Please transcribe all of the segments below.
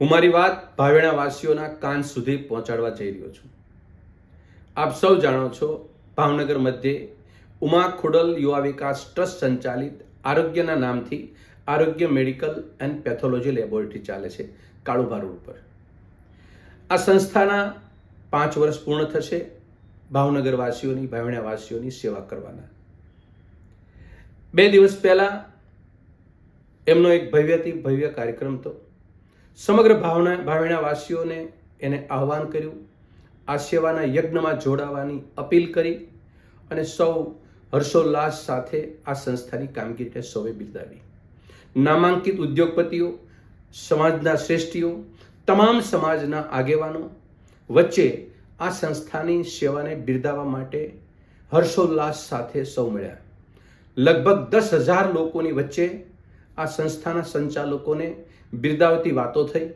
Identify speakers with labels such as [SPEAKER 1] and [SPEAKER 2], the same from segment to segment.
[SPEAKER 1] હું મારી વાત ભાવેણા વાસીઓના કાન સુધી પહોંચાડવા જઈ રહ્યો છું. આપ સૌ જાણો છો, ભાવનગર મધ્યે ઉમા ખુડલ યુવા વિકાસ ટ્રસ્ટ સંચાલિત આરોગ્યના નામથી આરોગ્ય મેડિકલ એન્ડ પેથોલોજી લેબોરેટરી ચાલે છે, કાળુભા રોડ પર. આ સંસ્થાના પાંચ વર્ષ પૂર્ણ થશે ભાવનગર વાસીઓની ભાવણા વાસીઓની સેવા કરવાના. બે દિવસ પહેલા એમનો એક ભવ્યથી ભવ્ય કાર્યક્રમ હતો સમગ્ર ભાવના ભાવિણા વાસીઓને એને આહ્વાન કર્યું આ સેવાના યજ્ઞમાં જોડાવાની અપીલ કરી અને સૌ હર્ષોલ્લાસ સાથે આ સંસ્થાની કામગીરીને સૌએ બિરદાવી. નામાંકિત ઉદ્યોગપતિઓ, સમાજના શ્રેષ્ઠીઓ, તમામ સમાજના આગેવાનો વચ્ચે આ સંસ્થાની સેવાને બિરદાવવા માટે હર્ષોલ્લાસ સાથે સૌ મળ્યા. લગભગ દસ હજાર લોકોની વચ્ચે આ સંસ્થાના સંચાલકોને બિરદાવતી વાતો થઈ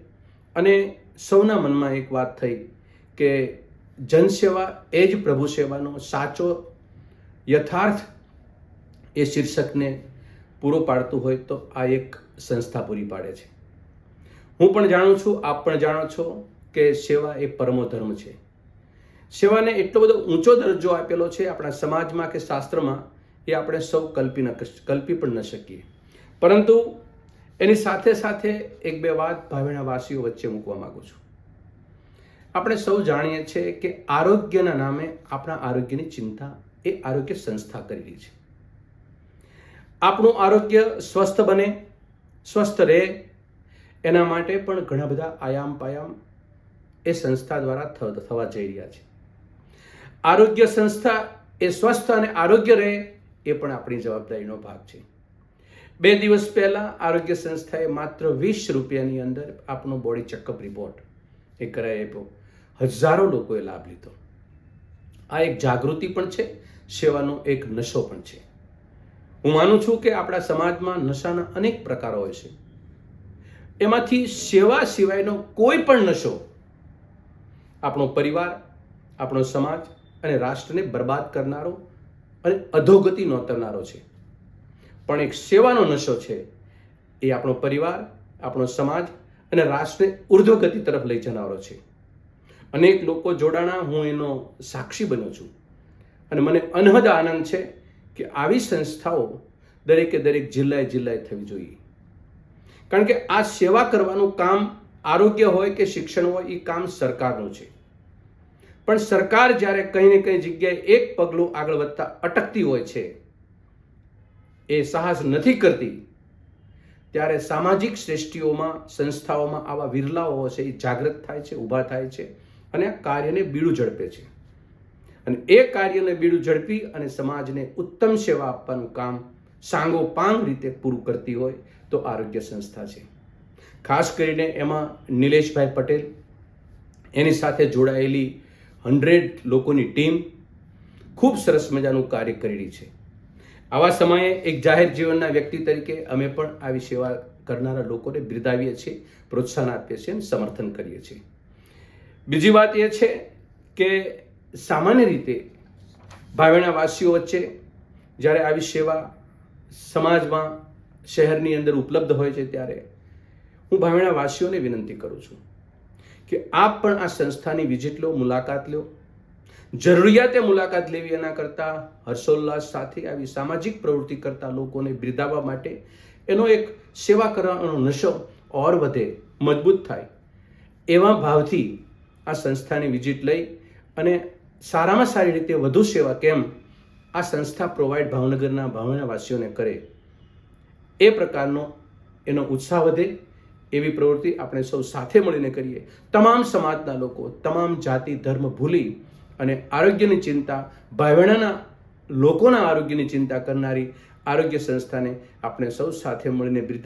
[SPEAKER 1] અને સૌના મનમાં એક વાત થઈ કે જનસેવા એ જ પ્રભુ સેવાનો સાચો યથાર્થ એ શીર્ષકને પૂરો પાડતું હોય તો આ એક સંસ્થા પૂરી પાડે છે. હું પણ જાણું છું, આપ પણ જાણો છો કે સેવા એ પરમો ધર્મ છે. સેવાને એટલો બધો ઊંચો દરજ્જો આપેલો છે આપણા સમાજમાં કે શાસ્ત્રમાં એ આપણે સૌ કલ્પી ન કલ્પી પણ ન શકીએ. પરંતુ એની સાથે સાથે એક બે વાત ભાવેણા વાસીઓ વચ્ચે મૂકવા માંગુ છું. આપણે સૌ જાણીએ છીએ કે આરોગ્યના નામે આપણા આરોગ્યની ચિંતા એ આરોગ્ય સંસ્થા કરી રહી છે. આપણું આરોગ્ય સ્વસ્થ બને, સ્વસ્થ રહે, એના માટે પણ ઘણા બધા આયામ પાયામ એ સંસ્થા દ્વારા થવા જઈ રહ્યા છે. આરોગ્ય સંસ્થા એ સ્વસ્થ અને આરોગ્ય રહે એ પણ આપણી જવાબદારીનો ભાગ છે. બે દિવસ પહેલાં આરોગ્ય સંસ્થાએ માત્ર વીસ રૂપિયાની અંદર આપનો બોડી ચેકઅપ રિપોર્ટ એ કરાવી આપ્યો. હજારો લોકોએ લાભ લીધો. આ એક જાગૃતિ પણ છે, સેવાનો એક નશો પણ છે. હું માનું છું કે આપણા સમાજમાં નશાના અનેક પ્રકારો હોય છે. એમાંથી સેવા સિવાયનો કોઈ પણ નશો આપણો પરિવાર, આપણો સમાજ અને રાષ્ટ્રને બરબાદ કરનારો અને અધોગતિ નોતરનારો છે. પણ એક સેવાનો નશો છે. એ આપણો પરિવાર, આપણો સમાજ અને રાષ્ટ્રને ઉર્ધ્વગતિ તરફ લઈ જનારો છે. અનેક લોકો જોડાણા હું એનો સાક્ષી બન્યો છું. અને મને અનહદ આનંદ છે કે આવી સંસ્થાઓ દરેકે દરેક જિલ્લાએ જિલ્લાએ થવી જોઈએ. કારણ કે આ સેવા કરવાનું કામ આરોગ્ય હોય કે શિક્ષણ હોય, એ કામ સરકારનું છે. પણ સરકાર જ્યારે કંઈ ને કંઈ જગ્યાએ એક પગલું આગળ વધતા અટકતી હોય છે એ સાહસ નથી કરતી, ત્યારે સામાજિક શ્રેષ્ઠીઓમાં, સંસ્થાઓમાં આવા વિરલાઓ છે એ જાગૃત થાય છે, ઊભા થાય છે અને આ કાર્યને બીડું ઝડપે છે. અને એ કાર્યને બીડું ઝડપી અને સમાજને ઉત્તમ સેવા આપવાનું કામ સાંગોપાંગ રીતે પૂરું કરતી હોય, તો આરોગ્ય સંસ્થા છે. ખાસ કરીને એમાં નિલેશભાઈ પટેલ, એની સાથે જોડાયેલી હંડ્રેડ લોકોની ટીમ ખૂબ સરસ મજાનું કાર્ય કરી રહી છે. આવા સમયે એક જાહેર જીવનના વ્યક્તિ તરીકે અમે પણ આવી સેવા કરનારા લોકોને બિરદાવીએ છીએ, પ્રોત્સાહન આપીએ છીએ અને સમર્થન કરીએ છીએ. બીજી વાત એ છે કે સામાન્ય રીતે ભાવેણા વાસીઓ વચ્ચે જ્યારે આવી સેવા સમાજમાં, શહેરની અંદર ઉપલબ્ધ હોય છે ત્યારે હું ભાવેણા વાસીઓને વિનંતી કરું છું કે આપ પણ આ સંસ્થાની વિઝિટ લો, મુલાકાત લો જરૂરિયાતે મુલાકાત લેવી એના કરતાં હર્ષોલ્લાસ સાથે આવી સામાજિક પ્રવૃત્તિ કરતા લોકોને બિરદાવવા માટે એનો એક સેવા કરવાનો નશો ઓર વધે મજબૂત થાય. એવા ભાવથી આ સંસ્થાની વિઝિટ લઈ અને સારામાં સારી રીતે વધુ સેવા કેમ આ સંસ્થા પ્રોવાઈડ ભાવનગરના ભાવનાવાસીઓને કરે. એ પ્રકારનો એનો ઉત્સાહ વધે એવી પ્રવૃત્તિ આપણે સૌ સાથે મળીને કરીએ. તમામ સમાજના લોકો, તમામ જાતિ, ધર્મ ભૂલી અને આરોગ્યની ચિંતા ભાઈબહેનના લોકોના આરોગ્યની ચિંતા કરનારી આરોગ્ય સંસ્થાને આપણે સૌ સાથે મળીને બિરદા